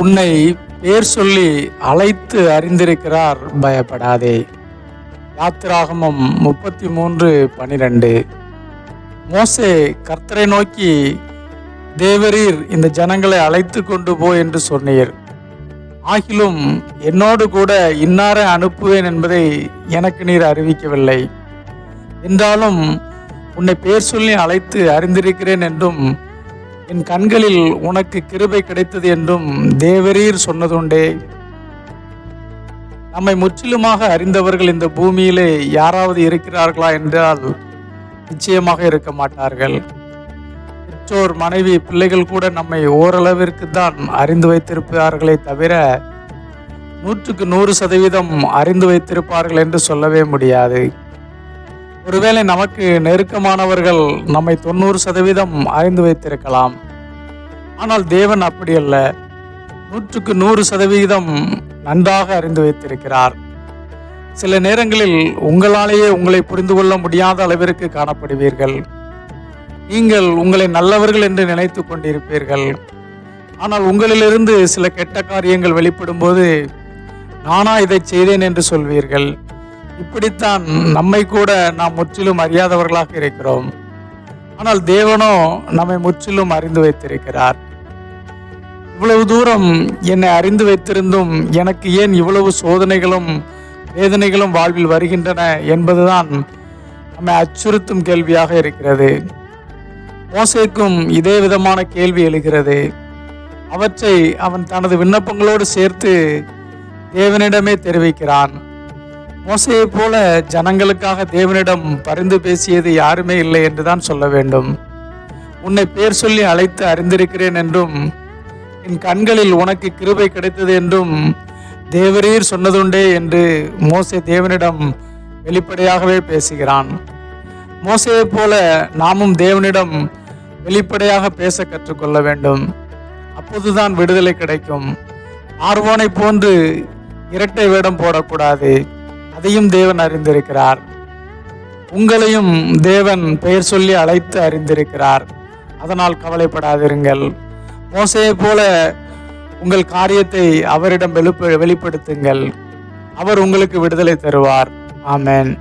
உன்னை பேர் சொல்லி அழைத்து அறிந்திருக்கிறார் பயப்படாதே. யாத்திராகமம் முப்பத்தி மூன்று பனிரெண்டு. மோசே கர்த்தரை நோக்கி தேவரீர் இந்த ஜனங்களை அழைத்து கொண்டு போ என்று சொன்னீர். ஆகிலும் என்னோடு கூட இன்னாரை அனுப்புவேன் என்பதை எனக்கு நீர் அறிவிக்கவில்லை. என்றாலும் உன்னை பேர் சொல்லி அழைத்து அறிந்திருக்கிறேன் என்றும் என் கண்களில் உனக்கு கிருபை கிடைத்தது என்றும் தேவரீர் சொன்னதுண்டே. நம்மை முற்றிலுமாக அறிந்தவர்கள் இந்த பூமியிலே யாராவது இருக்கிறார்களா என்றால் நிச்சயமாக இருக்க மாட்டார்கள். பெற்றோர் மனைவி பிள்ளைகள் கூட நம்மை ஓரளவிற்கு தான் அறிந்து வைத்திருப்பார்களே தவிர நூற்றுக்கு நூறு சதவீதம் அறிந்து வைத்திருப்பார்கள் என்று சொல்லவே முடியாது. ஒருவேளை நமக்கு நெருக்கமானவர்கள் நம்மை தொண்ணூறு சதவீதம் அறிந்து வைத்திருக்கலாம். ஆனால் தேவன் அப்படி அல்ல. நூற்றுக்கு நூறு சதவீதம் நன்றாக அறிந்து வைத்திருக்கிறார். சில நேரங்களில் உங்களாலேயே உங்களை புரிந்து கொள்ள முடியாத அளவிற்கு காணப்படுவீர்கள். நீங்கள் உங்களை நல்லவர்கள் என்று நினைத்து கொண்டிருப்பீர்கள். ஆனால் உங்களிலிருந்து சில கெட்ட காரியங்கள் வெளிப்படும் போது நானா இதை செய்தேன் என்று சொல்வீர்கள். இப்படித்தான் நம்மை கூட நாம் முற்றிலும் அறியாதவர்களாக இருக்கிறோம். ஆனால் தேவனோ நம்மை முற்றிலும் அறிந்து வைத்திருக்கிறார். இவ்வளவு தூரம் என்னை அறிந்து வைத்திருந்தும் எனக்கு ஏன் இவ்வளவு சோதனைகளும் வேதனைகளும் வாழ்வில் வருகின்றன என்பதுதான் நம்மை அச்சுறுத்தும் கேள்வியாக இருக்கிறது. மோசைக்கும் இதே விதமான கேள்வி எழுகிறது. அவற்றை அவன் தனது விண்ணப்பங்களோடு சேர்த்து தேவனிடமே தெரிவிக்கிறான். மோசையைப் போல ஜனங்களுக்காக தேவனிடம் பரிந்து பேசியது யாருமே இல்லை என்றுதான் சொல்ல வேண்டும். உன்னை பேர் சொல்லி அழைத்து அறிந்திருக்கிறேன் என்றும் என் கண்களில் உனக்கு கிருபை கிடைத்தது என்றும் தேவரீர் சொன்னதுண்டே என்று மோசே தேவனிடம் வெளிப்படையாகவே பேசுகிறான். மோசையைப் போல நாமும் தேவனிடம் வெளிப்படையாக பேச கற்றுக்கொள்ள வேண்டும். அப்போதுதான் விடுதலை கிடைக்கும். ஆர்வோனை போன்று இரட்டை வேடம் போடக்கூடாது. அதையும் தேவன் அறிந்திருக்கிறார். உங்களையும் தேவன் பெயர் சொல்லி அழைத்து அறிந்திருக்கிறார். அதனால் கவலைப்படாதிருங்கள். மோசையைப் போல உங்கள் காரியத்தை அவரிடம் வெளிப்ப வெளிப்படுத்துங்கள். அவர் உங்களுக்கு விடுதலை தருவார். ஆமென்.